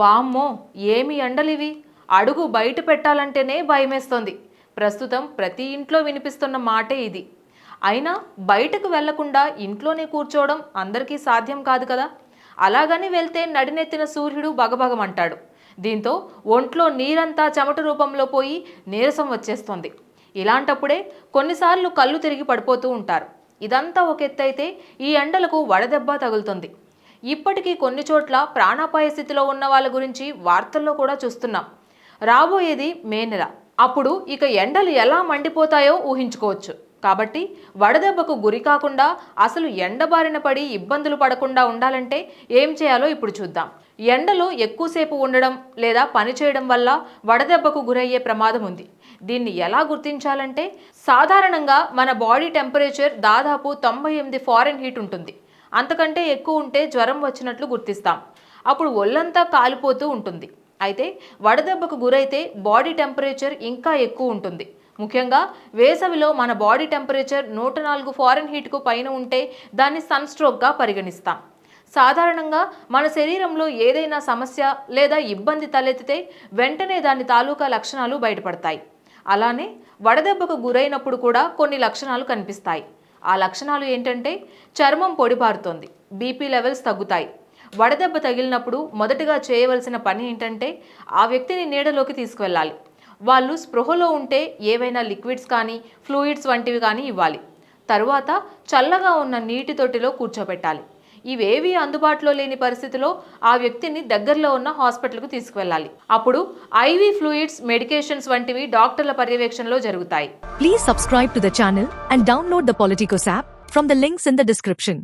వామ్మో ఏమి ఎండలివి? అడుగు బయట పెట్టాలంటేనే భయమేస్తోంది. ప్రస్తుతం ప్రతి ఇంట్లో వినిపిస్తున్న మాటే ఇది. అయినా బయటకు వెళ్ళకుండా ఇంట్లోనే కూర్చోవడం అందరికీ సాధ్యం కాదు కదా? అలాగని వెళ్తే నడినెత్తిన సూర్యుడు బగబగమంటాడు దీంతో ఒంట్లో నీరంతా చెమట రూపంలో పోయి నీరసం వచ్చేస్తుంది. ఇలాంటప్పుడే కొన్నిసార్లు కళ్ళు తిరిగి పడిపోతూ ఉంటారు. ఇదంతా ఒక ఎత్తైతే ఈ ఎండలకు వడదెబ్బ తగులుతుంది. ఇప్పటికీ కొన్ని చోట్ల ప్రాణాపాయ స్థితిలో ఉన్న వాళ్ళ గురించి వార్తల్లో కూడా చూస్తున్నాం. రాబోయేది మే నెల. అప్పుడు ఇక ఎండలు ఎలా మండిపోతాయో ఊహించుకోవచ్చు. కాబట్టి వడదెబ్బకు గురి కాకుండా అసలు ఎండబారిన పడి ఇబ్బందులు పడకుండా ఉండాలంటే ఏం చేయాలో ఇప్పుడు చూద్దాం. ఎండలో ఎక్కువసేపు ఉండడం లేదా పని చేయడం వల్ల వడదెబ్బకు గురయ్యే ప్రమాదం ఉంది. దీన్ని ఎలా గుర్తించాలంటే సాధారణంగా మన బాడీ టెంపరేచర్ దాదాపు తొంభై ఎనిమిది ఫారెన్ హీట్ ఉంటుంది. అంతకంటే ఎక్కువ ఉంటే జ్వరం వచ్చినట్లు గుర్తిస్తాం. అప్పుడు ఒళ్ళంతా కాలిపోతూ ఉంటుంది. అయితే వడదెబ్బకు గురైతే బాడీ టెంపరేచర్ ఇంకా ఎక్కువ ఉంటుంది. ముఖ్యంగా వేసవిలో మన బాడీ టెంపరేచర్ నూట నాలుగు ఫారెన్ హీట్కు పైన ఉంటే దాన్ని సన్ స్ట్రోక్గా పరిగణిస్తాం. సాధారణంగా మన శరీరంలో ఏదైనా సమస్య లేదా ఇబ్బంది తలెత్తితే వెంటనే దాని తాలూకా లక్షణాలు బయటపడతాయి. అలానే వడదెబ్బకు గురైనప్పుడు కూడా కొన్ని లక్షణాలు కనిపిస్తాయి. ఆ లక్షణాలు ఏంటంటే చర్మం పొడిబారుతోంది బీపీ లెవెల్స్ తగ్గుతాయి. వడదెబ్బ తగిలినప్పుడు మొదటగా చేయవలసిన పని ఏంటంటే ఆ వ్యక్తిని నీడలోకి తీసుకువెళ్ళాలి. వాళ్ళు స్పృహలో ఉంటే ఏవైనా లిక్విడ్స్ కానీ ఫ్లూయిడ్స్ వంటివి కానీ ఇవ్వాలి. తరువాత చల్లగా ఉన్న నీటి తొట్టిలో కూర్చోబెట్టాలి ఇవేవి అందుబాటులో లేని పరిస్థితిలో ఆ వ్యక్తిని దగ్గరలో ఉన్న హాస్పిటల్కు తీసుకువెళ్ళాలి. అప్పుడు ఐవీ ఫ్లూయిడ్స్ మెడికేషన్స్ వంటివి డాక్టర్ల పర్యవేక్షణలో జరుగుతాయి. Please subscribe to the channel and download the Politicos app from the links in the description